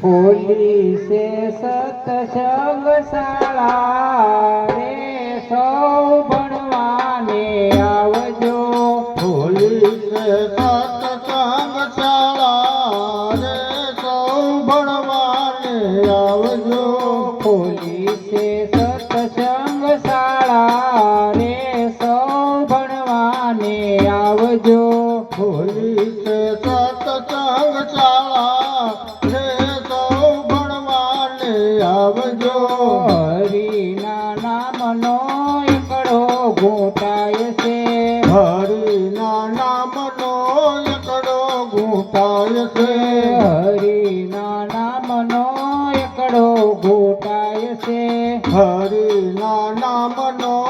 ખોલી છે સતસંગ શાળા રે સૌ ભણવાને આવજો. ખોલી છે હરિના નામનો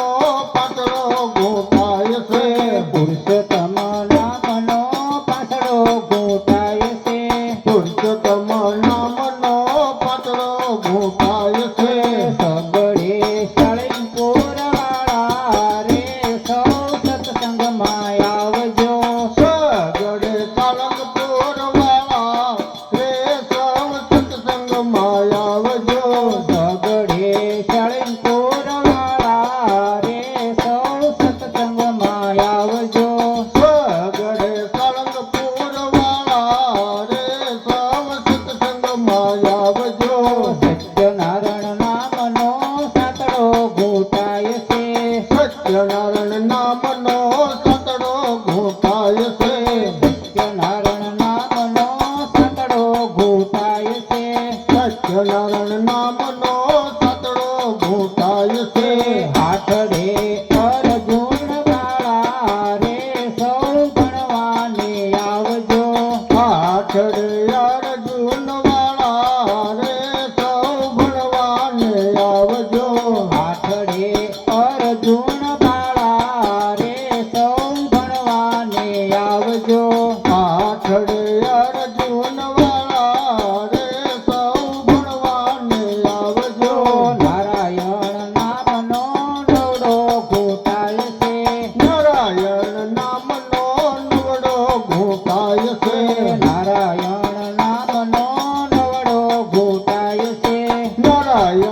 चढ़िया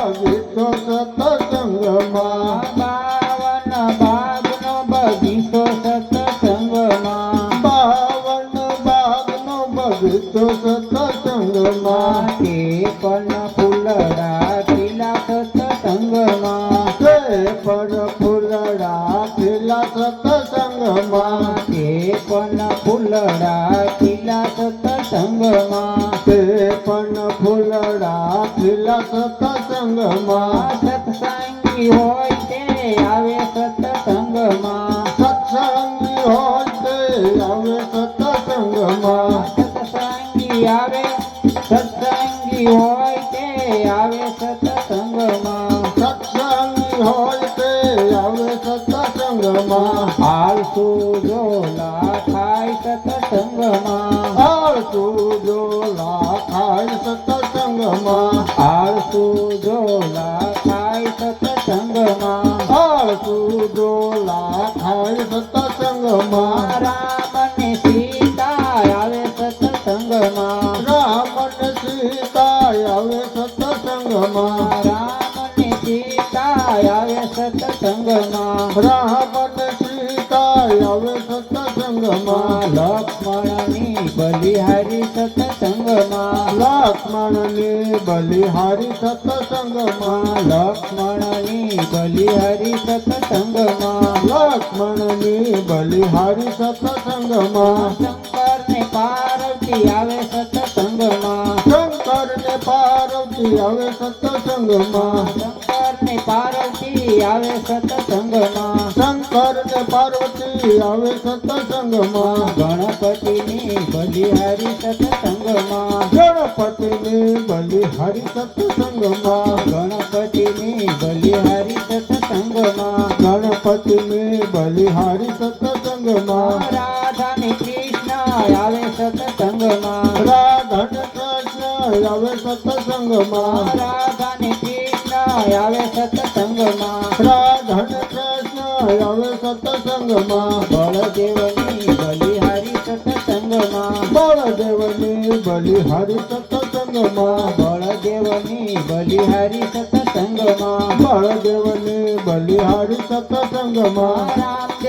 બગીચો સતસંગમાં પાવન બાગનો બગીચો સતસંગમાં પાવન બાગનો બગીચો સતસંગમાં તે પણ ફૂલડા ખીલા સતસંગમાં તે પણ ફૂલડા ખીલા સતસંગમાં તે પણ ફૂલડા ખીલા સતસંગમાં સત્સંગી હોય તે આવે સત્સંગમાં. સત્સંગી હોય તે આવે સત્સંગમાં. સત્સંગી આવે સત્સંગી હોય તે આવે સત્સંગમાં. સત્સંગી હોય તે આવે સત્સંગમાં. આળસુ જોલા થાય સત્સંગમાં. હાલ જોલા સત્સંગમાં રામ ને સીતા આવે સત્સંગમાં રામ ને સીતા આવે સત્સંગમાં રામ ને સીતા આવે સત્સંગમાં લક્ષ્મણની બલિહારી સત્સંગમાં લક્ષ્મણની બલિહારી સત્સંગમાં લક્ષ્મણની બલિહારી સત્સંગમાં લક્ષ્મણની બલિહારી સત્સંગમાં શંકર ને પાર્વતી આવે સત્સંગમાં શંકર ને પાર્વતી આવે સત્સંગમાં શંકર ને પાર્વતી આવે સત્સંગમાં શંકર ને પાર્વતી આવે સત્સંગમાં ગણપતિની બલિહારી સત્સંગમાં ગણપતિની બલિહારી સત્સંગમાં ગણપતિની બલિહારી સત્સંગમાં ગણપતિની બલિહારી સત્સંગમાં રાધા ને કૃષ્ણ આવે સત્સંગમાં રાધા ને કૃષ્ણ આવે સત્સંગમાં રાધન કૃષ્ણ આવે સત્સંગમાં બળદેવની બલિહારી સત્સંગમાં બળદેવની બલિહારી સત્સંગમાં બળદેવની બલિહારી સત્સંગમાં બળદેવની બલિહારી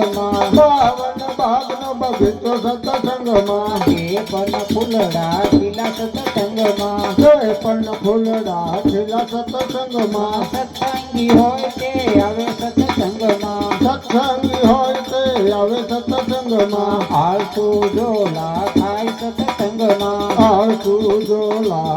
સત્સંગમાં બાવન ભાગનો બગીચો સત્સંગમાં એ પણ ફૂલડા ખીલા સત્સંગમાં તે પણ ફૂલડા ખીલા સત્સંગમાં સત્સંગી હોય તે આવે સત્સંગમાં સત્સંગી હોય તે આવે સત્સંગમાં આળસુ જોલા ખાય સતસંગમાં આવતું જોલા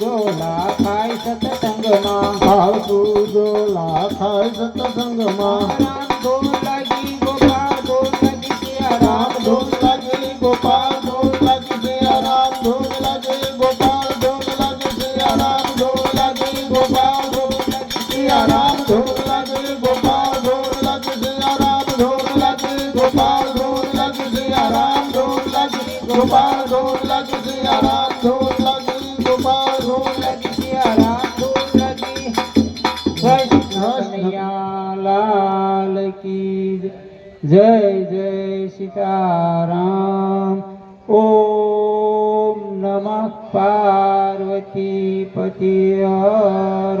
જોલા ખાય સત્સંગમાં આળસુ જોલા ખાય સત્સંગમાં રામ ધૂન લાગી ગોપાલ ધૂન લાગી સિયા રામ રામ ધૂન લાગી ગોપાલ ધૂન લાગી સિયા રામ ધૂન લાગી ગોપાલ ધૂન લાગી સિયા રામ ધૂન લાગી ગોપાલ ધૂન લાગી સિયા રામ ધૂન લાગી ગોપાલ ધૂન લાગી સિયા રામ ધૂન લાગી ગોપાલ ધૂન લાગી સિયા રામ ધૂન લાગી ગોપાલ જય જય સીતારામ. ઓમ નમઃ પાર્વતી પતિ હર.